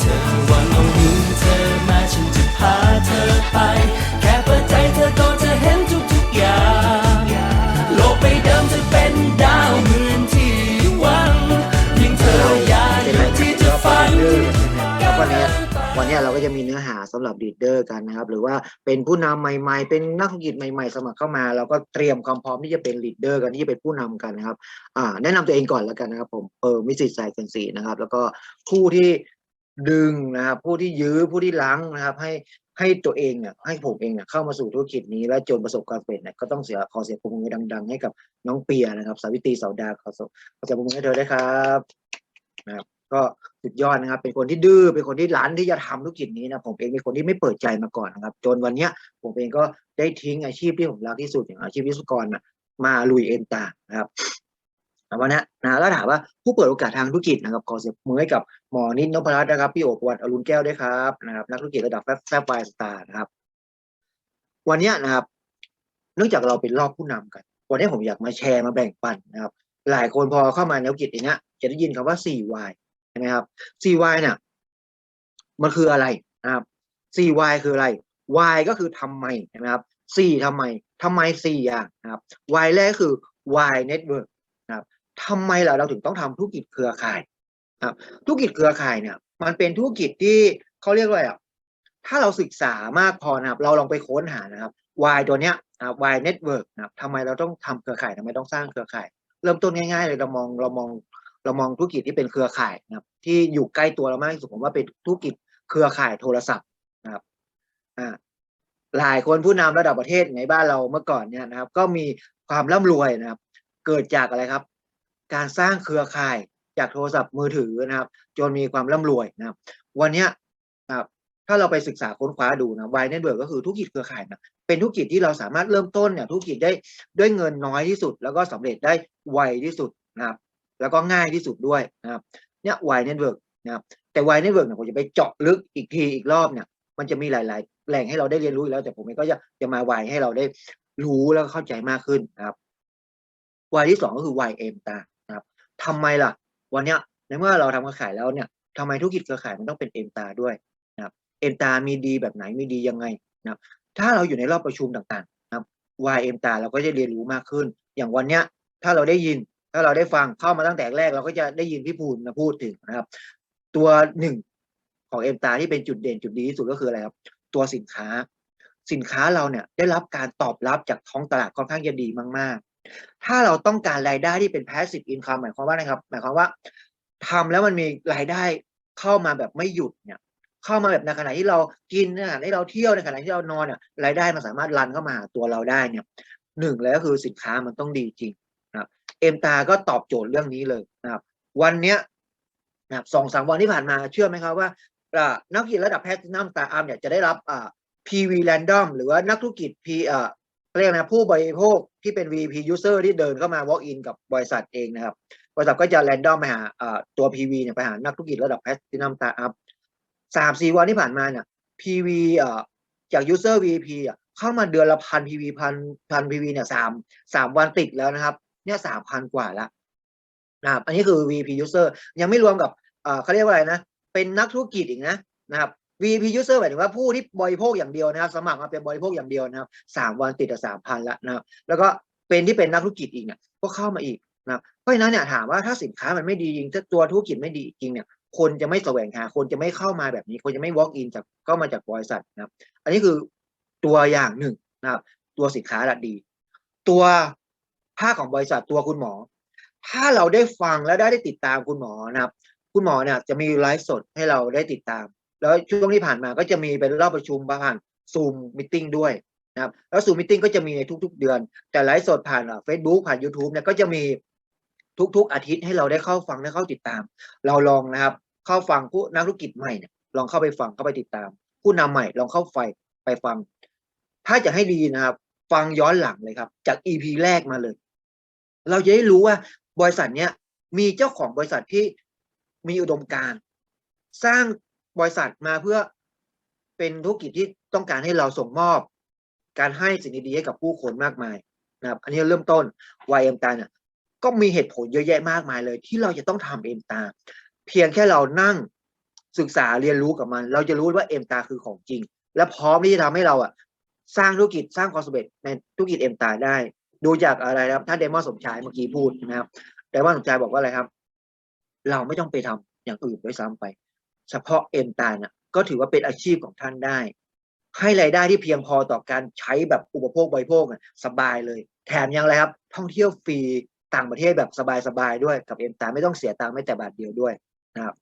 เธอวางเอามือเธอมาฉันจะพาเธอไป แค่เปิดใจเธอก็จะเห็นทุกๆอย่าง โลกใบเดิมจะเป็นดาวหมื่นที่หวังยิ่งเธออยากอยู่ที่จะฝัน แล้ววันนี้วันนี้เราก็จะมีเนื้อหาสำหรับลีดเดอร์กันนะครับ หรือว่าเป็นผู้นำใหม่ๆ เป็นนักธุรกิจใหม่ๆ สมัครเข้ามา เราก็เตรียมความพร้อมที่จะเป็นลีดเดอร์กันที่จะเป็นผู้นำกันนะครับ อ่าแนะนำตัวเองก่อนแล้วกันนะครับ ผมเออมิสิตสายเซนซีนะครับ แล้วก็ผู้ที่ ดึงนะครับผู้ที่ยื้อผู้ที่ล้างนะครับให้ให้ตัวเองเนี่ยให้ผมเองเนี่ยเข้ามาสู่ธุรกิจนี้และจนประสบความสำเร็จเนี่ยก็ต้องเสียขอเสียงปรบมือดัง ๆ ให้กับน้องเปียนะครับ สาวิตรีสาวดาขอขอเสียงปรบมือให้เธอด้วยครับนะครับก็สุดยอดนะครับ เป็นคนที่ดื้อเป็นคนที่รั้นที่จะทำธุรกิจนี้นะผมเองเป็นคนที่ไม่เปิดใจมาก่อนนะครับ จนวันเนี้ยผมเองก็ได้ทิ้งอาชีพที่ผมรักที่สุดอย่างอาชีพวิศวกรนะมาลุยเอ็นตานะครับ วันนี้นะแล้วถามว่าผู้เปิดโอกาสทางธุรกิจนะครับขอเสียงปรบมือให้กับหมอนิดนพรัตน์นะครับพี่โอปวัตอรุณแก้วด้วยครับนะครับนักธุรกิจระดับแฟบแฟบไฟสตาร์นะครับ วันนี้นะครับเนื่องจากเราเป็นรอบผู้นำกัน วันนี้ผมอยากมาแชร์มาแบ่งปันนะครับ หลายคนพอเข้ามาในธุรกิจอย่างเนี้ยจะได้ยินคำว่า 4Y ใช่ไหมครับ 4Y เนี่ยมันคืออะไรนะครับ 4Y คืออะไร Y ก็คือทำไมใช่ไหมครับ4ทำไมทำไม 4 อย่างนะครับ Y แรกคือ Y network นะครับ ทำไมล่ะเราถึงต้องทำธุรกิจเครือข่ายครับธุรกิจเครือข่ายเนี่ย มันเป็นธุรกิจที่เขาเรียกว่าอะไรอะถ้าเราศึกษามากพอนะครับ เราลองไปค้นหานะครับ Y ตัวเนี้ยนะครับ Y network นะครับทำไมเราต้องทำเครือข่ายทำไมต้องสร้างเครือข่าย เริ่มต้นง่ายๆเลยเรามองเรามองเรามองธุรกิจที่เป็นเครือข่ายนะครับ ที่อยู่ใกล้ตัวเรามากที่สุดผมว่าเป็นธุรกิจเครือข่ายโทรศัพท์นะครับอ่าหลายคนผู้นำระดับประเทศในบ้านเราเมื่อก่อนเนี่ยนะครับ ก็มีความร่ำรวยนะครับ เกิดจากอะไรครับ การสร้างเครือข่ายจากโทรศัพท์มือถือนะครับ จนมีความร่ำรวยนะครับ วันนี้นะครับถ้าเราไปศึกษาค้นคว้าดูนะวายเน็ตเวิร์กก็คือธุรกิจเครือข่ายนะเป็นธุรกิจที่เราสามารถเริ่มต้นเนี่ยธุรกิจได้ด้วยเงินน้อยที่สุด แล้วก็สำเร็จได้ไวที่สุดนะครับ แล้วก็ง่ายที่สุดด้วยนะครับ เนี่ย Y Network นะครับแต่ Y Network เนี่ยผมจะไปเจาะลึกอีกทีอีกรอบเนี่ยมันจะมีหลาย ๆ แหล่งให้เราได้เรียนรู้แล้วแต่ผมก็จะจะมา Y ให้เราได้รู้แล้วเข้าใจมากขึ้นนะครับ Y ที่สองก็คือ YM ตานะครับ ทำไมล่ะ วันเนี้ยในเมื่อเราทำเครือข่ายแล้วเนี่ยทำไมธุรกิจเครือข่ายมันต้องเป็น M ตาด้วยนะครับ M ตามีดีแบบไหนมีดียังไงนะครับถ้าเราอยู่ในรอบประชุมต่างๆนะครับ YM ตาเราก็จะเรียนรู้มากขึ้น อย่างวันเนี้ยถ้าเราได้ยินถ้าเราได้ฟังเข้ามาตั้งแต่แรก เราก็จะได้ยินพี่ภูมิมาพูดถึงนะครับ ตัวหนึ่งของเอ็มตาที่เป็นจุดเด่นจุดดีที่สุดก็คืออะไรครับ ตัวสินค้า สินค้าเราเนี่ยได้รับการตอบรับจากท้องตลาดค่อนข้างจะดีมากๆ ถ้าเราต้องการรายได้ที่เป็น passive income หมายความว่าไงครับ หมายความว่าทำแล้วมันมีรายได้เข้ามาแบบไม่หยุดเนี่ย เข้ามาแบบในขณะที่เรากินในขณะที่เราเที่ยวในขณะที่เรานอนเนี่ยรายได้มันสามารถรันเข้ามาหาตัวเราได้เนี่ยหนึ่งเลยก็คือสินค้ามันต้องดีจริงนะเอ็มตาก็ตอบโจทย์เรื่องนี้เลยนะครับ วันเนี้ยนะครับสองสามวันที่ผ่านมาเชื่อไหมครับว่านักธุรกิจระดับแพทตินัมตาอาร์มเนี่ยจะได้รับอ่า PV Random หรือว่านักธุรกิจ P อ่า เรียกนะผู้บริโภคที่เป็น VP User ที่เดินเข้ามา Walk in กับบริษัทเองนะครับ บริษัทก็จะ Random ไปหาตัว PV เนี่ยไปหานักธุรกิจระดับแพทตินัมตาอาร์มสามสี่วันที่ผ่านมาเนี่ย PV จาก User VP เข้ามาเดือนละพัน PV พันพัน PV เนี่ยสามสามวันติดแล้วนะครับ เนี่ยสามพันกว่าล้วนะครับอันนี้คือ VP user ยังไม่รวมกับเอ่อเขาเรียกว่าอะไรนะ เป็นนักธุรกิจอีกนะนะครับ VP user หมายถึงว่าผู้ที่บริโภคอย่างเดียวนะครับ สมัครมาเป็นบริโภคอย่างเดียวนะครับสามวันติดสามพันล้วนะครับ แล้วก็เป็นที่เป็นนักธุรกิจอีกเนี่ยก็เข้ามาอีกนะครับเพราะฉะนั้นเนี่ยถามว่าถ้าสินค้ามันไม่ดีจริงถ้าตัวธุรกิจไม่ดีจริงเนี่ยคนจะไม่แสวงหา คนจะไม่เข้ามาแบบนี้ คนจะไม่ walk in จากเข้ามาจากบริษัทนะครับ อันนี้คือตัวอย่างหนึ่งนะครับ ตัวสินค้าละดี ตัวภาคของบริษัทตัวคุณหมอ ถ้าเราได้ฟังและได้ได้ติดตามคุณหมอนะครับ คุณหมอเนี่ยจะมีไลฟ์สดให้เราได้ติดตาม แล้วช่วงที่ผ่านมาก็จะมีเป็นรอบประชุมผ่านซูมมิ팅ด้วยนะครับแล้วซูมมิ팅ก็จะมีในทุก ๆ เดือน แต่ไลฟ์สดผ่านเฟซบุ๊กผ่าน YouTube เนี่ยก็จะมีทุก ๆ อาทิตย์ให้เราได้เข้าฟังได้เข้าติดตาม เราลองนะครับเข้าฟังผู้นักธุรกิจใหม่เนี่ยลองเข้าไปฟังเข้าไปติดตาม ผู้นำใหม่ลองเข้าไฟไปฟัง ถ้าจะให้ดีนะครับ ฟังย้อนหลังเลยครับ จาก EP แรกมาเลย เราจะได้รู้ว่าบริษัทเนี้ยมีเจ้าของบริษัทที่มีอุดมการ สร้าง บริษัทมาเพื่อเป็นธุรกิจที่ต้องการให้เราส่งมอบ การให้สิ่งดีๆให้กับผู้คนมากมายนะครับ อันนี้เริ่มต้น YM ตาเนี่ยก็มีเหตุผลเยอะแยะมากมายเลย ที่เราจะต้องทำเอ็มตา เพียงแค่เรานั่งศึกษาเรียนรู้กับมัน เราจะรู้ว่าเอ็มตาคือของจริง และพร้อมที่จะทำให้เราอะสร้างธุรกิจสร้างความสำเร็จในธุรกิจเอ็มตาได้ ดูจากอะไรครับถ้านเดมอนสมชายเมื่อกี้พูดนะครับเดมอนสมชายบอกว่าอะไรครับ เราไม่ต้องไปทำอย่างอื่นด้วยซ้ำไป เฉพาะเอ็มตาน่ะก็ถือว่าเป็นอาชีพของท่านได้ ให้รายได้ที่เพียงพอต่อการใช้แบบอุปโภคบริโภคสบายเลย แถมยังอะไรครับ ท่องเที่ยวฟรีต่างประเทศแบบสบายๆด้วยกับเอ็มตาไม่ต้องเสียตังค์ไม่แต่บาทเดียวด้วยนะครับ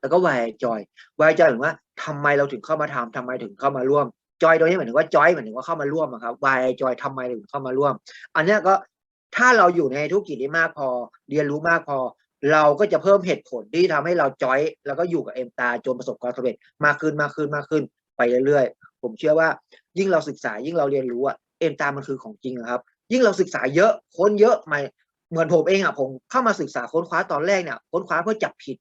แล้วก็วายจอยวายจอยถึงว่าทำไมเราถึงเข้ามาทำทำไมถึงเข้ามาร่วม จอยโดยนี้หมายถึงว่าจอยหมายถึงว่าเข้ามาร่วมครับวายจอยทำไมถึงเข้ามาร่วม อันนี้ก็ถ้าเราอยู่ในธุรกิจนี้มากพอ เรียนรู้มากพอ เราก็จะเพิ่มเหตุผลที่ทำให้เราจอย แล้วก็อยู่กับเอ็มตาจนประสบความสำเร็จมากขึ้นมากขึ้นมากขึ้นไปเรื่อยๆ ผมเชื่อว่ายิ่งเราศึกษายิ่งเราเรียนรู้อะเอ็มตามันคือของจริงครับ ยิ่งเราศึกษาเยอะค้นเยอะมาเหมือนผมเองอะผมเข้ามาศึกษาค้นคว้าตอนแรกเนี่ยค้นคว้าเพื่อจับผิด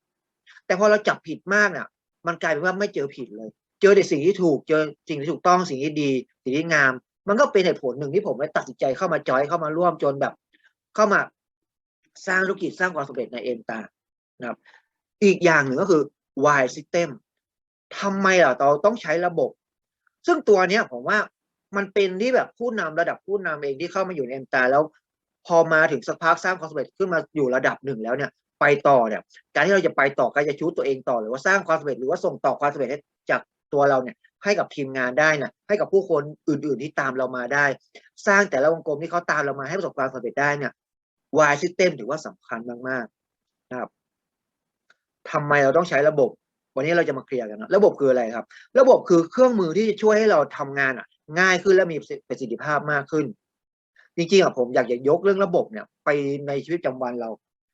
แต่พอเราจับผิดมากเนี่ยมันกลายเป็นว่าไม่เจอผิดเลย เจอแต่สิ่งที่ถูกเจอสิ่งที่ถูกต้องสิ่งที่ดี สิ่งที่งาม มันก็เป็นเหตุผลหนึ่งที่ผมได้ตัดสินใจเข้ามาจอยเข้ามาร่วมจนแบบ เข้ามา สร้างธุรกิจสร้างความสำเร็จในเอ็มตานะครับ อีกอย่างหนึ่งก็คือ why system ทำไมล่ะเราต้องใช้ระบบ ซึ่งตัวเนี้ยผมว่ามันเป็นที่แบบผู้นำระดับผู้นำเองที่เข้ามาอยู่ในเอ็มตาแล้ว พอมาถึงสักพักสร้างความสำเร็จขึ้นมาอยู่ระดับหนึ่งแล้วเนี่ย ไปต่อเนี่ย การที่เราจะไปต่อการจะชูตัวเองต่อหรือว่าสร้างความสำเร็จหรือว่าส่งต่อความสำเร็จจากตัวเราเนี่ยให้กับทีมงานได้นะให้กับผู้คนอื่น ๆที่ตามเรามาได้ สร้างแต่ละวงกลมที่เขาตามเรามาให้ประสบความสำเร็จได้เนี่ย Y system ถือว่าสำคัญมากๆนะครับทำไมเราต้องใช้ระบบ วันนี้เราจะมาเคลียร์กันนะระบบคืออะไรครับ ระบบคือเครื่องมือที่จะช่วยให้เราทำงานอะ ง่ายขึ้นและมีประสิทธิภาพมากขึ้น จริงๆอะผมอยากจะยกเรื่องระบบเนี่ย ไปในชีวิตประจำวันเรา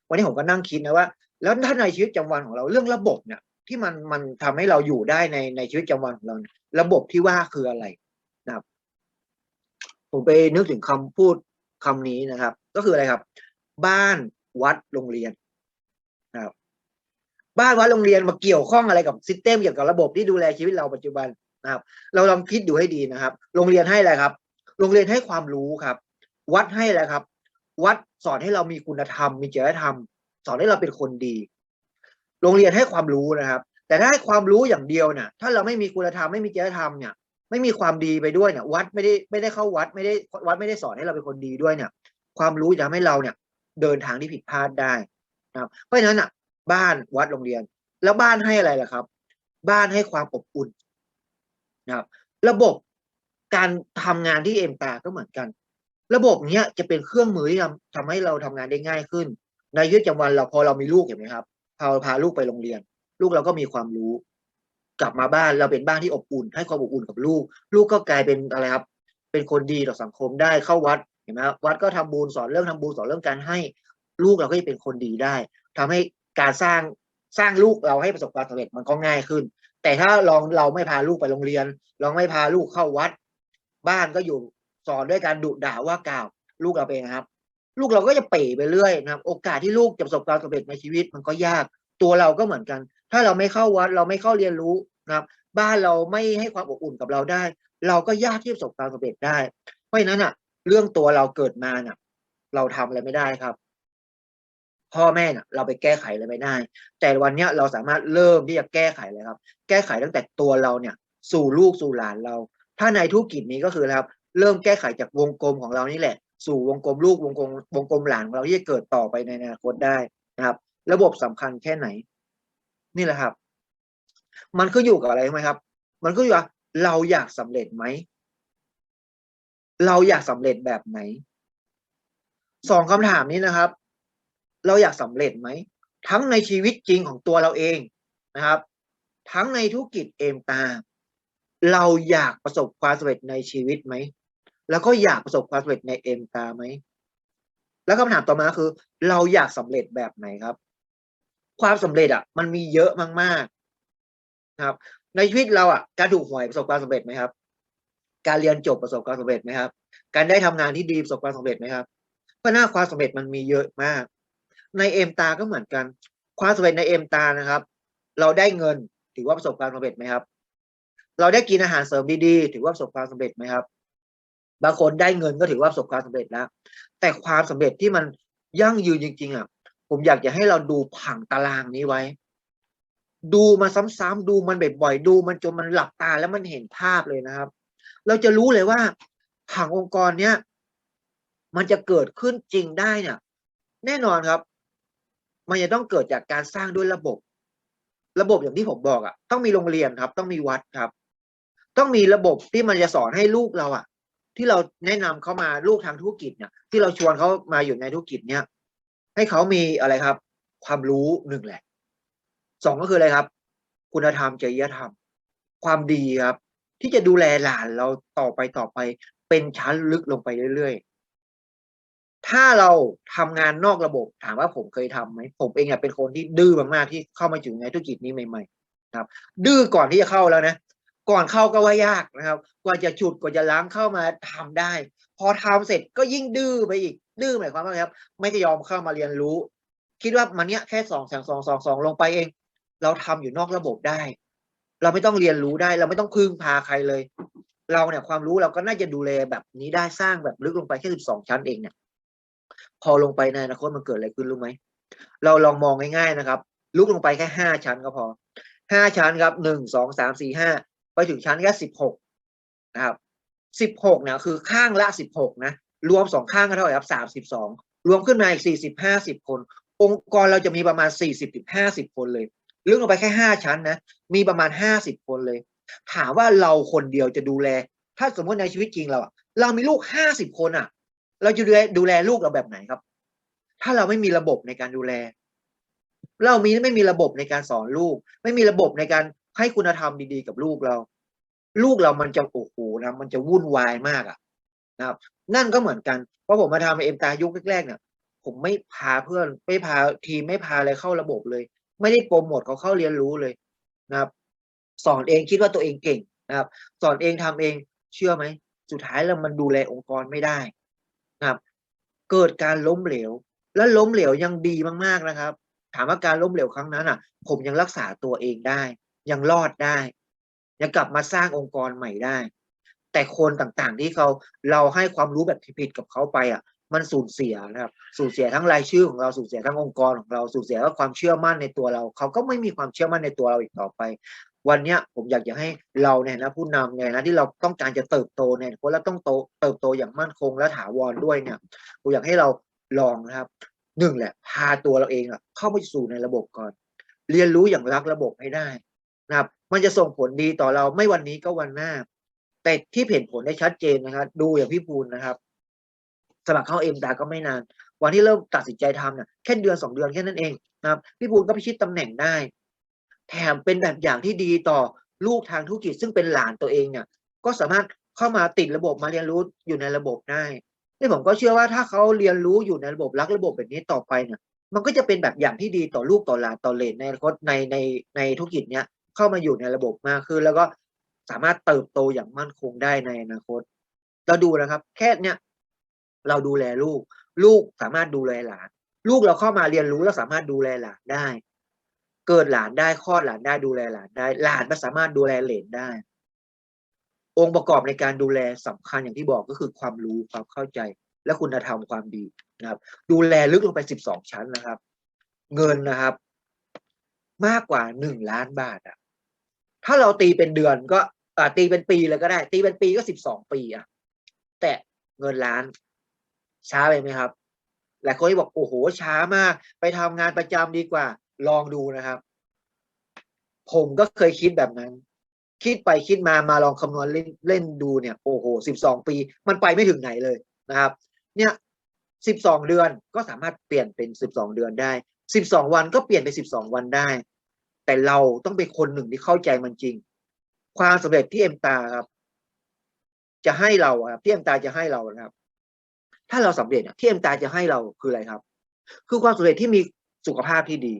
วันนี้ผมก็นั่งคิดนะว่า แล้วถ้าในชีวิตประจำวันของเราเรื่องระบบเนี่ยที่มันมันทำให้เราอยู่ได้ในในชีวิตประจำวันของเรา ระบบที่ว่าคืออะไรนะครับ ผมไปนึกถึงคำพูดคำนี้นะครับ ก็คืออะไรครับ บ้านวัดโรงเรียนนะครับบ้านวัดโรงเรียนมาเกี่ยวข้องอะไรกับซิสเต็มเกี่ยวกับระบบที่ดูแลชีวิตเราปัจจุบันนะครับ เราลองคิดดูให้ดีนะครับ โรงเรียนให้อะไรครับ โรงเรียนให้ความรู้ครับ วัดให้อะไรครับ วัดสอนให้เรามีคุณธรรม มีจริยธรรม สอนให้เราเป็นคนดี โรงเรียนให้ความรู้นะครับ แต่ถ้าให้ความรู้อย่างเดียวเนี่ยถ้าเราไม่มีคุณธรรมไม่มีจริยธรรมเนี่ยไม่มีความดีไปด้วยเนี่ยวัดไม่ได้ไม่ได้เข้าวัดไม่ได้วัดไม่ได้สอนให้เราเป็นคนดีด้วยเนี่ย ความรู้จะทำให้เราเนี่ย เดินทางที่ผิดพลาดได้นะครับเพราะฉะนั้นอะ บ้านวัดโรงเรียน แล้วบ้านให้อะไรล่ะครับ บ้านให้ความอบอุ่นนะครับ ระบบการทำงานที่เอ็มตาก็เหมือนกัน ระบบเนี้ยจะเป็นเครื่องมือที่ทำทำให้เราทำงานได้ง่ายขึ้น ในชีวิตประจำวันเราพอเรามีลูกเห็นไหมครับพาพาลูกไปโรงเรียน ลูกเราก็มีความรู้ กลับมาบ้านเราเป็นบ้านที่อบอุ่น ให้ความอบอุ่นกับลูก ลูกก็กลายเป็นอะไรครับ เป็นคนดีต่อสังคมได้เข้าวัด เห็นไหมวัดก็ทำบุญสอนเรื่องทำบุญสอนเรื่องการให้ลูกเราก็จะเป็นคนดีได้ทำให้การสร้างสร้างลูกเราให้ประสบความสำเร็จมันก็ง่ายขึ้น แต่ถ้าลองเราไม่พาลูกไปโรงเรียนลองไม่พาลูกเข้าวัด บ้านก็อยู่สอนด้วยการดุด่าว่ากล่าว ลูกเราเป็นไงครับ ลูกเราก็จะเป๋ไปเรื่อยนะครับ โอกาสที่ลูกจะประสบความสำเร็จในชีวิตมันก็ยาก ตัวเราก็เหมือนกัน ถ้าเราไม่เข้าวัดเราไม่เข้าเรียนรู้นะครับ บ้านเราไม่ให้ความอบอุ่นกับเราได้ เราก็ยากที่จะประสบความสำเร็จได้ เพราะฉะนั้นอะ เรื่องตัวเราเกิดมาเน่ะ เราทำอะไรไม่ได้ครับ พ่อแม่น่ะ เราไปแก้ไขอะไรไม่ได้ แต่วันเนี้ยเราสามารถเริ่มที่จะแก้ไขเลยครับ แก้ไขตั้งแต่ตัวเราเนี่ย สู่ลูกสู่หลานเรา ถ้าในธุรกิจนี้ก็คืออะครับ เริ่มแก้ไขจากวงกลมของเรานี่แหละ สู่วงกลมลูกวงกลมวงกลมหลานของเราที่จะเกิดต่อไปในอนาคตได้นะครับ ระบบสำคัญแค่ไหน นี่แหละครับ มันก็อยู่กับอะไรรู้ไหมครับ มันก็อยู่ว่าเราอยากสำเร็จไหม เราอยากสำเร็จแบบไหนสองคำถามนี้นะครับ เราอยากสำเร็จไหมทั้งในชีวิตจริงของตัวเราเองนะครับ ทั้งในธุรกิจเอมตา เราอยากประสบความสำเร็จในชีวิตไหมแล้วก็อยากประสบความสำเร็จในเอมตาไหมแล้วคำถามต่อมาคือ เราอยากสำเร็จแบบไหนครับ ความสำเร็จอะ มันมีเยอะมากๆนะครับ ในชีวิตเราอะการถูกหวยประสบความสำเร็จไหมครับ การเรียนจบประสบความสำเร็จไหมครับ การได้ทำงานที่ดีประสบความสำเร็จไหมครับเพราะหน้าความสำเร็จมันมีเยอะมาก ในเอมตาก็เหมือนกัน ความสำเร็จในเอมตานะครับ เราได้เงินถือว่าประสบความสำเร็จไหมครับ เราได้กินอาหารเสริมดีๆ ถือว่าประสบความสำเร็จไหมครับ บางคนได้เงินก็ถือว่าประสบความสำเร็จแล้ว แต่ความสำเร็จที่มันยั่งยืนจริง ๆอะผมอยากจะให้เราดูผังตารางนี้ไว้ ดูมาซ้ำๆดูมันบ่อยๆดูมันจนมันหลับตาแล้วมันเห็นภาพเลยนะครับ เราจะรู้เลยว่าผังองค์กรเนี้ยมันจะเกิดขึ้นจริงได้เนี่ย แน่นอนครับ มันจะต้องเกิดจากการสร้างด้วยระบบ ระบบอย่างที่ผมบอกอะ ต้องมีโรงเรียนครับ ต้องมีวัดครับ ต้องมีระบบที่มันจะสอนให้ลูกเราอะ ที่เราแนะนำเขามาลูกทางธุรกิจเนี่ย ที่เราชวนเขามาอยู่ในธุรกิจเนี่ย ให้เขามีอะไรครับ ความรู้หนึ่งแหละสองก็คืออะไรครับ คุณธรรมจริยธรรม ความดีครับ ที่จะดูแลหลานเราต่อไปต่อไป เป็นชั้นลึกลงไปเรื่อยๆ ถ้าเราทำงานนอกระบบถามว่าผมเคยทำไหมผมเองเป็นคนที่ดื้อมากๆที่เข้ามาอยู่ในธุรกิจนี้ใหม่ๆครับ ดื้อก่อนที่จะเข้าแล้วนะก่อนเข้าก็ว่ายากนะครับ กว่าจะฉุดกว่าจะล้างเข้ามาทำได้ พอทำเสร็จก็ยิ่งดื้อไปอีก ดื้อหมายความว่าครับ ไม่จะยอมเข้ามาเรียนรู้ คิดว่ามันเนี้ยแค่สองแสงสองสองสองลงไปเอง เราทำอยู่นอกระบบได้ เราไม่ต้องเรียนรู้ได้ เราไม่ต้องพึ่งพาใครเลย เราเนี่ยความรู้เราก็น่าจะดูแลแบบนี้ได้สร้างแบบลึกลงไปแค่สิบสองชั้นเองเนี่ย พอลงไปในอนาคตมันเกิดอะไรขึ้นรู้ไหมเราลองมองง่ายๆนะครับลุกลงไปแค่ห้าชั้นก็พอห้าชั้นครับหนึ่งสองสามสี่ห้าไปถึงชั้นแค่สิบหกนะครับสิบหกเนี่ยคือข้างละสิบหกนะรวมสองข้างก็เท่าไหร่ครับสามสิบสองรวมขึ้นมาอีกสี่สิบห้าสิบคน องค์กรเราจะมีประมาณสี่สิบถึงห้าสิบคนเลย ลึกลงไปแค่ห้าชั้นนะ มีประมาณห้าสิบคนเลย ถามว่าเราคนเดียวจะดูแล ถ้าสมมติในชีวิตจริงเราอะเรามีลูกห้าสิบคนอะเราจะดูแลดูแลลูกเราแบบไหนครับ ถ้าเราไม่มีระบบในการดูแล เรามีไม่มีระบบในการสอนลูก ไม่มีระบบในการให้คุณธรรมดีๆกับลูกเรา ลูกเรามันจะโอ้โหนะมันจะวุ่นวายมากอะนะครับ นั่นก็เหมือนกันเพราะผมมาทำเอ็มตายุคแรกๆเนี่ยผมไม่พาเพื่อนไม่พาทีมไม่พาอะไรเข้าระบบเลย ไม่ได้โปรโมทเขาเข้าเรียนรู้เลยนะครับ สอนเองคิดว่าตัวเองเก่งนะครับ สอนเองทำเองเชื่อไหม สุดท้ายแล้วมันดูแลองค์กรไม่ได้นะครับ เกิดการล้มเหลว และล้มเหลวยังดีมากๆนะครับ ถามว่าการล้มเหลวครั้งนั้นอะ ผมยังรักษาตัวเองได้ ยังรอดได้ ยังกลับมาสร้างองค์กรใหม่ได้ แต่คนต่างๆที่เขาเราให้ความรู้แบบผิดๆกับเขาไปอะ มันสูญเสียนะครับสูญเสียทั้งรายชื่อของเราสูญเสียทั้งองค์กรของเราสูญเสียทั้งความเชื่อมั่นในตัวเรา เขาก็ไม่มีความเชื่อมั่นในตัวเราอีกต่อไป วันนี้ผมอยากจะให้เราเนี่ยนะผู้นำเนี่ยนะที่เราต้องการจะเติบโตเนี่ยคนละต้องโตเติบโตอย่างมั่นคงและถาวรด้วยเนี่ยผมอยากให้เราลองนะครับหนึ่งแหละพาตัวเราเองอะเข้าไปสู่ในระบบก่อน เรียนรู้อย่างรักระบบให้ได้นะครับ มันจะส่งผลดีต่อเราไม่วันนี้ก็วันหน้า แต่ที่เห็นผลได้ชัดเจนนะครับ ดูอย่างพี่ปูนนะครับ สมัครเข้าเอ็มดาก็ไม่นาน วันที่เริ่มตัดสินใจทำเนี่ยแค่เดือนสองเดือนแค่นั้นเองนะครับพี่ปูนก็พิชิตตำแหน่งได้ แถมเป็นแบบอย่างที่ดีต่อลูกทางธุรกิจซึ่งเป็นหลานตัวเองเนี่ย ก็สามารถเข้ามาติดระบบมาเรียนรู้อยู่ในระบบได้นี่ผมก็เชื่อว่าถ้าเขาเรียนรู้อยู่ในระบบรักระบบแบบนี้ต่อไปเนี่ย มันก็จะเป็นแบบอย่างที่ดีต่อลูกต่อหลานต่อเลนในอนาคตในในในธุรกิจเนี้ยเข้ามาอยู่ในระบบมากขึ้นแล้วก็สามารถเติบโตอย่างมั่นคงได้ในอนาคตเราดูนะครับ แค่เนี้ย เราดูแลลูก ลูกสามารถดูแลหลาน ลูกเราเข้ามาเรียนรู้แล้วสามารถดูแลหลานได้ เกิดหลานได้คลอดหลานได้ดูแลหลานได้ หลานมันสามารถดูแลเหลนได้ องค์ประกอบในการดูแลสำคัญอย่างที่บอกก็คือความรู้ความเข้าใจ และคุณธรรมความดีนะครับ ดูแลลึกลงไปสิบสองชั้นนะครับ เงินนะครับ มากกว่าหนึ่งล้านบาทอะ ถ้าเราตีเป็นเดือนก็ตีเป็นปีเลยก็ได้ ตีเป็นปีก็สิบสองปีอะ แต่เงินล้าน ช้าไปไหมครับหลายคนที่บอกโอ้โหช้ามาก ไปทำงานประจำดีกว่า ลองดูนะครับ ผมก็เคยคิดแบบนั้น คิดไปคิดมามาลองคำนวณเล่นเล่นดูเนี่ยโอ้โหสิบสองปี มันไปไม่ถึงไหนเลยนะครับ เนี่ยสิบสองเดือนก็สามารถเปลี่ยนเป็นสิบสองเดือนได้สิบสองวันก็เปลี่ยนเป็นสิบสองวันได้ แต่เราต้องเป็นคนหนึ่งที่เข้าใจมันจริง ความสำเร็จที่เอ็มตาครับ จะให้เราครับที่เอ็มตาจะให้เรานะครับ ถ้าเราสำเร็จที่เอ็มตาจะให้เราคืออะไรครับ คือความสำเร็จที่มีสุขภาพที่ดี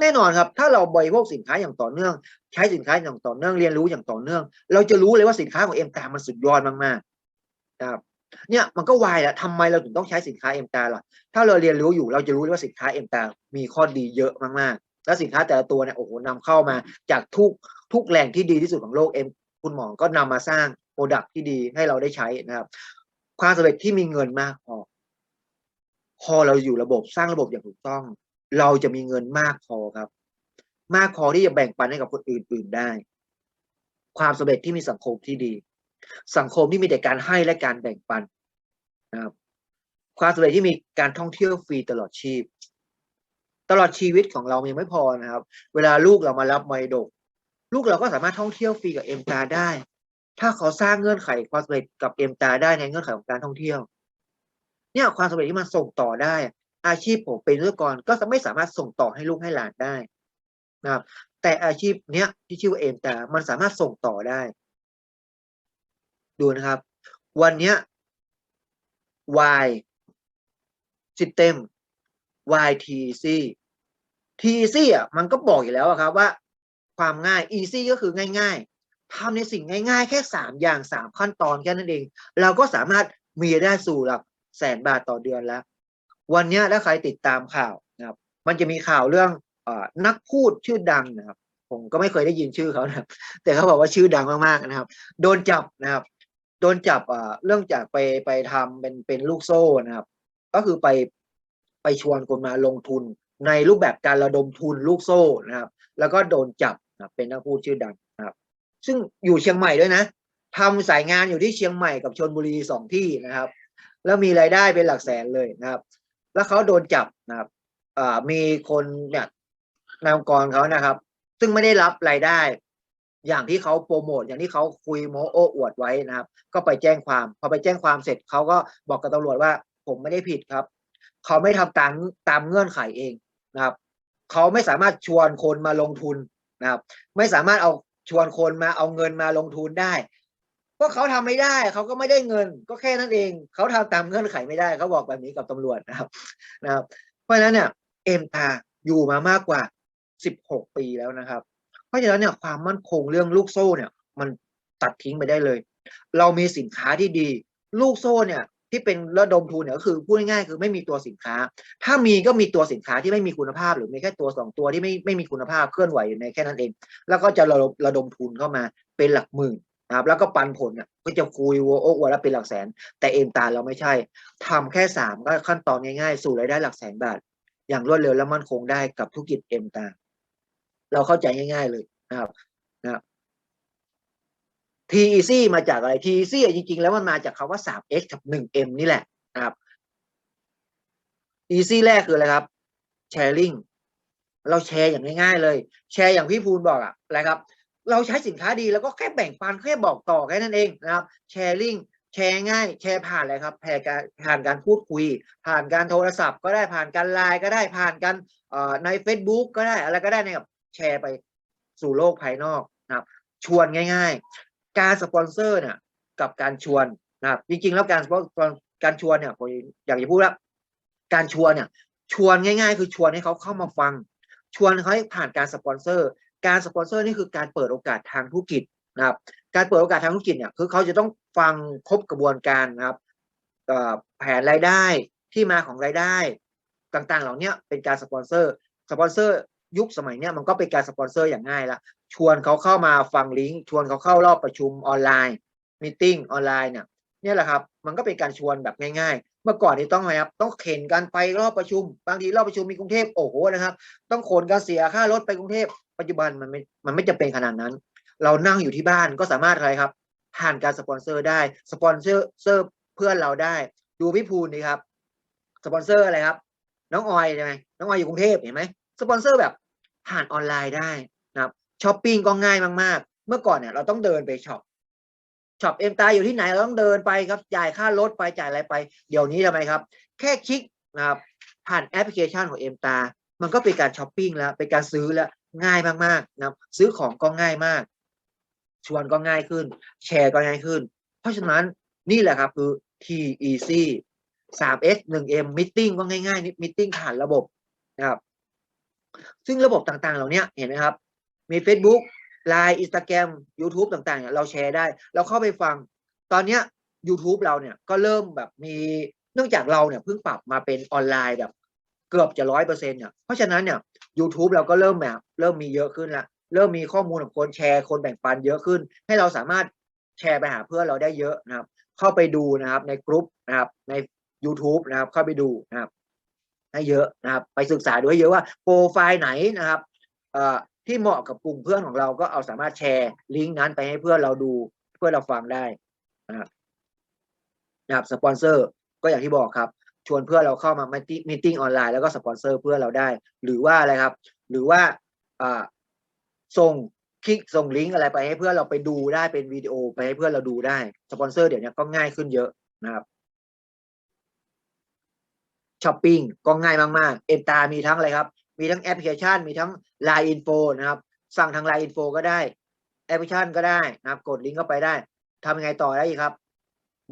แน่นอนครับ ถ้าเราบริโภคสินค้าอย่างต่อเนื่อง ใช้สินค้าอย่างต่อเนื่องเรียนรู้อย่างต่อเนื่อง เราจะรู้เลยว่าสินค้าของเอ็มตามันสุดยอดมากๆนะครับเนี่ยมันก็วายแล้วทำไมเราถึงต้องใช้สินค้าเอ็มตาล่ะถ้าเราเรียนรู้อยู่เราจะรู้เลยว่าสินค้าเอ็มตามีข้อดีเยอะมากๆ แล้วสินค้าแต่ละตัวเนี่ยโอ้โหนำเข้ามาจากทุกทุกแหล่งที่ดีที่สุดของโลกเอ็มคุณหมอก็นำมาสร้างโปรดักที่ดีให้เราได้ใช้นะครับ ความสำเร็จที่มีเงินมากพอ พอเราอยู่ระบบสร้างระบบอย่างถูกต้อง เราจะมีเงินมากพอครับ มากพอที่จะแบ่งปันให้กับคนอื่น ๆได้ ความสำเร็จที่มีสังคมที่ดี สังคมที่มีแต่การให้และการแบ่งปันนะครับ ความสำเร็จที่มีการท่องเที่ยวฟรีตลอดชีพ ตลอดชีวิตของเรายังไม่พอนะครับ เวลาลูกเรามารับมรดกลูกเราก็สามารถท่องเที่ยวฟรีกับเอ็มตาได้ ถ้าเขาสร้างเงื่อนไขความสำเร็จกับเอ็มตาได้ในเงื่อนไขของการท่องเที่ยว เนี่ยความสำเร็จที่มันส่งต่อได้ อาชีพผมเป็นวิศวกรก็จะไม่สามารถส่งต่อให้ลูกให้หลานได้นะครับ แต่อาชีพเนี้ยที่ชื่อว่าเอ็มตามันสามารถส่งต่อได้ ดูนะครับ วันเนี้ย Y System YTC TC อะมันก็บอกอยู่แล้วครับว่าความง่าย easy ก็คือง่าย ทำในสิ่งง่ายๆ แค่สามอย่างสามขั้นตอนแค่นั้นเอง เราก็สามารถมีได้สู่หลักแสนบาทต่อเดือนแล้ว วันนี้ถ้าใครติดตามข่าวนะครับ มันจะมีข่าวเรื่องอนักพูดชื่อดังนะครับ ผมก็ไม่เคยได้ยินชื่อเขานะครับ แต่เขาบอกว่าชื่อดังมากๆนะครับ โดนจับนะครับ โดนจับเรื่องจากไปไปทำเป็นเป็นลูกโซ่นะครับ ก็คือไปไปชวนคนมาลงทุนในรูปแบบการระดมทุนลูกโซ่นะครับ แล้วก็โดนจับนะบเป็นนักพูดชื่อดังนะครับ ซึ่งอยู่เชียงใหม่ด้วยนะทำสายงานอยู่ที่เชียงใหม่กับชนบุรีสองที่นะครับ แล้วมีรายได้เป็นหลักแสนเลยนะครับ แล้วเขาโดนจับนะครับอมีคนเนี่ยนายองค์กรเขานะครับ ซึ่งไม่ได้รับรายได้ อย่างที่เขาโปรโมทอย่างที่เขาคุยโมโอ้อวดไว้นะครับ ก็ไปแจ้งความ พอไปแจ้งความเสร็จเขาก็บอกกับตำรวจว่า ผมไม่ได้ผิดครับ เขาไม่ทำตามตามเงื่อนไขเองนะครับ เขาไม่สามารถชวนคนมาลงทุนนะครับ ไม่สามารถเอา ชวนคนมาเอาเงินมาลงทุนได้ก็เขาทำไม่ได้เขาก็ไม่ได้เงิน ก็แค่นั้นเองเขาทำตามเงื่อนไขไม่ได้เขาบอกแบบนี้กับตำรวจนะครับนะครับ เพราะฉะนั้นเนี่ยเอ็มตาอยู่มามากกว่า 16 ปีแล้วนะครับ เพราะฉะนั้นเนี่ยความมั่นคงเรื่องลูกโซ่เนี่ย มันตัดทิ้งไปได้เลย เรามีสินค้าที่ดี ลูกโซ่เนี่ย ที่เป็นระดมทุนเนี่ยก็คือพูดง่ายๆคือไม่มีตัวสินค้า ถ้ามีก็มีตัวสินค้าที่ไม่มีคุณภาพ หรือมีแค่ตัวสองตัวที่ไม่ไม่มีคุณภาพเคลื่อนไหวอยู่ในแค่นั้นเอง แล้วก็จะระดมระดมทุนเข้ามาเป็นหลักหมื่นนะครับแล้วก็ปันผลเนี่ยก็จะคุยวัวโอ้วัวแล้วเป็นหลักแสน แต่เอ็มตาเราไม่ใช่ทำแค่สามก็ขั้นตอนง่ายๆ สู่รายได้หลักแสนบาท อย่างรวดเร็วและมั่นคงได้กับธุรกิจเอ็มตาเราเข้าใจง่าย ๆเลยนะครับนะครับ TEC มาจากอะไร TEC อะจริงๆ แล้วมันมาจากคาว่า 3x กับ 1m นี่แหละนะครับ EC แรกคืออะไรครับ sharing เราแชร์อย่างง่ายๆเลย แชร์อย่างพี่ภูลบอกอะอะไรครับ เราใช้สินค้าดีแล้วก็แค่แบ่งปันแค่บอกต่อแค่นั้นเองนะครับ sharing แชร์ง่าย แชร์ผ่านอะไรครับแผ่การผ่านการพูดคุย ผ่านการโทรศัพท์ก็ได้ผ่านการไลน์ก็ได้ผ่านการใน Facebook ก็ได้อะไรก็ได้นะครับแชร์ไปสู่โลกภายนอกนะครับชวนง่ายๆ การสปอนเซอร์เนี่ยกับการชวนนะครับจริงๆ แล้วการการชวนเนี่ยผมอยากจะพูดว่าการชวนเนี่ย ชวนง่าย ๆ คือชวนให้เขาเข้ามาฟัง ชวนเขาให้ผ่านการสปอนเซอร์ การสปอนเซอร์นี่คือการเปิดโอกาสทางธุรกิจนะครับ การเปิดโอกาสทางธุรกิจเนี่ยคือเขาจะต้องฟังครบกระบวนการนะครับแผนรายได้ที่มาของรายได้ต่างๆ เหล่านี้เป็นการสปอนเซอร์สปอนเซอร์ยุคสมัยเนี้ยมันก็เป็นการสปอนเซอร์อย่างง่ายละ ชวนเขาเข้ามาฟังลิงก์ชวนเขาเข้ารอบประชุมออนไลน์มีติ้งออนไลน์เนี่ยเนี่ยแหละครับมันก็เป็นการชวนแบบง่ายๆ เมื่อก่อนนี่ต้องอะไรครับต้องเข็นกันไปรอบประชุม บางทีรอบประชุมมีกรุงเทพโอ้โหนะครับ ต้องขนกันเสียค่ารถไปกรุงเทพปัจจุบันมันไม่มันไม่จำเป็นขนาดนั้น เรานั่งอยู่ที่บ้านก็สามารถอะไรครับผ่านการสปอนเซอร์ได้สปอนเซอร์เซอร์เพื่อนเราได้ ดูพี่ภูนี่ครับสปอนเซอร์อะไรครับ น้องออยใช่ไหมน้องออยอยู่กรุงเทพเห็นไหมสปอนเซอร์แบบผ่านออนไลน์ได้ ช้อปปิ้งก็ง่ายมากๆ เมื่อก่อนเนี่ยเราต้องเดินไปช็อปช็อปเอ็มตาอยู่ที่ไหนเราต้องเดินไปครับจ่ายค่ารถไปจ่ายอะไรไป เดี๋ยวนี้ทำไมครับ แค่คลิกนะครับผ่านแอปพลิเคชันของเอ็มตามันก็เป็นการช้อปปิ้งแล้วเป็นการซื้อแล้วง่ายมากๆนะครับซื้อของก็ง่ายมาก ชวนก็ง่ายขึ้น แชร์ก็ง่ายขึ้น เพราะฉะนั้นนี่แหละครับคือ TEC 3S 1M Meeting ก็ง่ายๆ Meeting ผ่านระบบนะครับ ซึ่งระบบต่างๆ เหล่านี้เห็นไหมครับ มี Facebook Line Instagram YouTube ต่างๆเนี่ยเราแชร์ได้ เราเข้าไปฟัง ตอนเนี้ย YouTube เราเนี่ยก็เริ่มแบบมีเนื่องจากเราเนี่ยเพิ่งปรับมาเป็นออนไลน์แบบ เกือบจะร้อยเปอร์เซ็นต์เนี่ยเพราะฉะนั้นเนี่ย YouTube เราก็เริ่มแบบเริ่มมีเยอะขึ้นละเริ่มมีข้อมูลของคนแชร์คนแบ่งปันเยอะขึ้น ให้เราสามารถแชร์ไปหาเพื่อนเราได้เยอะนะครับ เข้าไปดูนะครับในกลุ่มนะครับใน YouTube นะครับเข้าไปดูนะครับให้เยอะนะครับ ไปศึกษาดูให้เยอะว่าโปรไฟล์ไหนนะครับเอ่อ ที่เหมาะกับกลุ่มเพื่อนของเราก็เอาสามารถแชร์ลิงก์นั้นไปให้เพื่อนเราดูเพื่อนเราฟังได้นะครับนะสปอนเซอร์ก็อย่างที่บอกครับ ชวนเพื่อนเราเข้ามามีติ้งออนไลน์แล้วก็สปอนเซอร์เพื่อนเราได้ หรือว่าอะไรครับ หรือว่าอ่าส่งคลิกส่งลิงก์อะไรไปให้เพื่อนเราไปดูได้เป็นวิดีโอไปให้เพื่อนเราดูได้สปอนเซอร์เดี๋ยวนี้ก็ง่ายขึ้นเยอะนะครับช้อปปิ้งก็ง่ายมากๆ เอ็นตามีทั้งอะไรครับ มีทั้งแอปพลิเคชัน มีทั้ง Line Info นะครับ สั่งทาง Line Info ก็ได้ แอปพลิเคชันก็ได้นะครับ กดลิงก์เข้าไปได้ทำยังไงต่อได้ครับ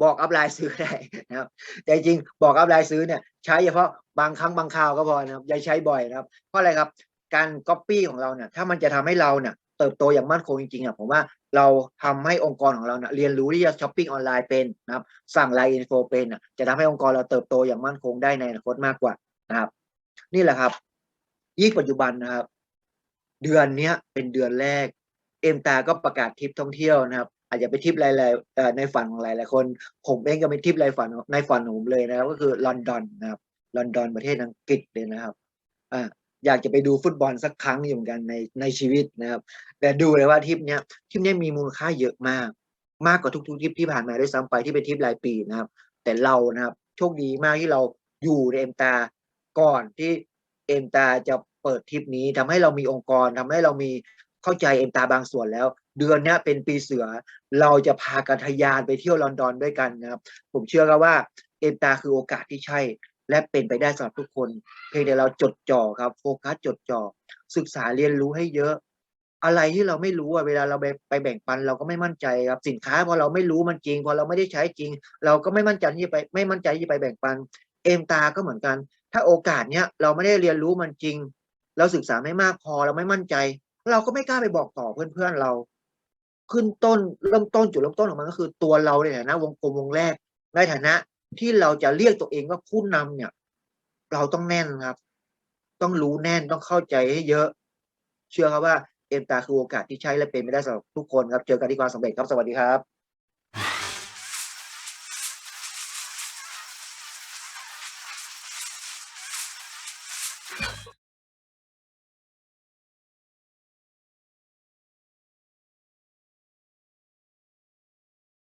บอกอัพไลน์ซื้อได้นะครับ แต่จริงบอกอัพไลน์ซื้อเนี่ยใช้เฉพาะบางครั้งบางคราวก็พอนะครับอย่าใช้บ่อยนะครับ เพราะอะไรครับ การก๊อปปี้ของเราเนี่ย ถ้ามันจะทำให้เราเนี่ยเติบโตอย่างมั่นคงจริงๆอะผมว่าเราทำให้องค์กรของเราเนี่ยเรียนรู้ที่จะช้อปปิ้งออนไลน์เป็นนะครับ สั่งไลน์อินโฟเป็นอะจะทำให้องค์กรเราเติบโตอย่างมั่นคงได้ในอนาคตมากกว่านะครับ นี่แหละครับ ยิ่งปัจจุบันนะครับ เดือนเนี้ยเป็นเดือนแรก เอ็มตาก็ประกาศทริปท่องเที่ยวนะครับ อาจจะไปทริปหลายๆในฝันของหลายๆคน ผมเองก็เป็นทริปในฝันในฝันของผมเลยนะครับ ก็คือลอนดอนนะครับลอนดอนประเทศอังกฤษเลยนะครับอ่าอยากจะไปดูฟุตบอลสักครั้งอยู่เหมือนกันในในชีวิตนะครับ แต่ดูเลยว่าทริปเนี้ยทริปเนี้ยมีมูลค่าเยอะมาก มากกว่าทุกๆทริปที่ผ่านมาด้วยซ้ำไปที่เป็นทริปรายปีนะครับ แต่เรานะครับ โชคดีมากที่เราอยู่ในเอ็มตาก่อนที่เอ็มตาจะ เปิดทริปนี้ทำให้เรามีองค์กรทำให้เรามีเข้าใจเอ็มตาบางส่วนแล้ว เดือนนี้เป็นปีเสือ เราจะพากันทยานไปเที่ยวลอนดอนด้วยกันนะครับ ผมเชื่อครับว่าเอ็มตาคือโอกาสที่ใช่ และเป็นไปได้สำหรับทุกคน เพียงแต่เราจดจ่อครับโฟกัสจดจ่อศึกษาเรียนรู้ให้เยอะ อะไรที่เราไม่รู้อะเวลาเราไปไปแบ่งปันเราก็ไม่มั่นใจครับสินค้าพอเราไม่รู้มันจริง พอเราไม่ได้ใช้จริง เราก็ไม่มั่นใจที่จะไปไม่มั่นใจที่จะไปแบ่งปัน เอ็มตาก็เหมือนกัน ถ้าโอกาสเนี้ยเราไม่ได้เรียนรู้มันจริง เราศึกษาไม่มากพอเราไม่มั่นใจ เราก็ไม่กล้าไปบอกต่อเพื่อนๆเรา ขึ้นต้นเริ่มต้นจุดเริ่มต้นของมันก็คือตัวเราในฐานะวงกลมวงแรกในฐานะที่เราจะเรียกตัวเองว่าผู้นำเนี่ย เราต้องแน่นครับ ต้องรู้แน่นต้องเข้าใจให้เยอะ เชื่อครับว่าเอ็มตาคือโอกาสที่ใช้และเป็นไปได้สำหรับทุกคนครับ เจอกันที่ความสำเร็จครับ สวัสดีครับ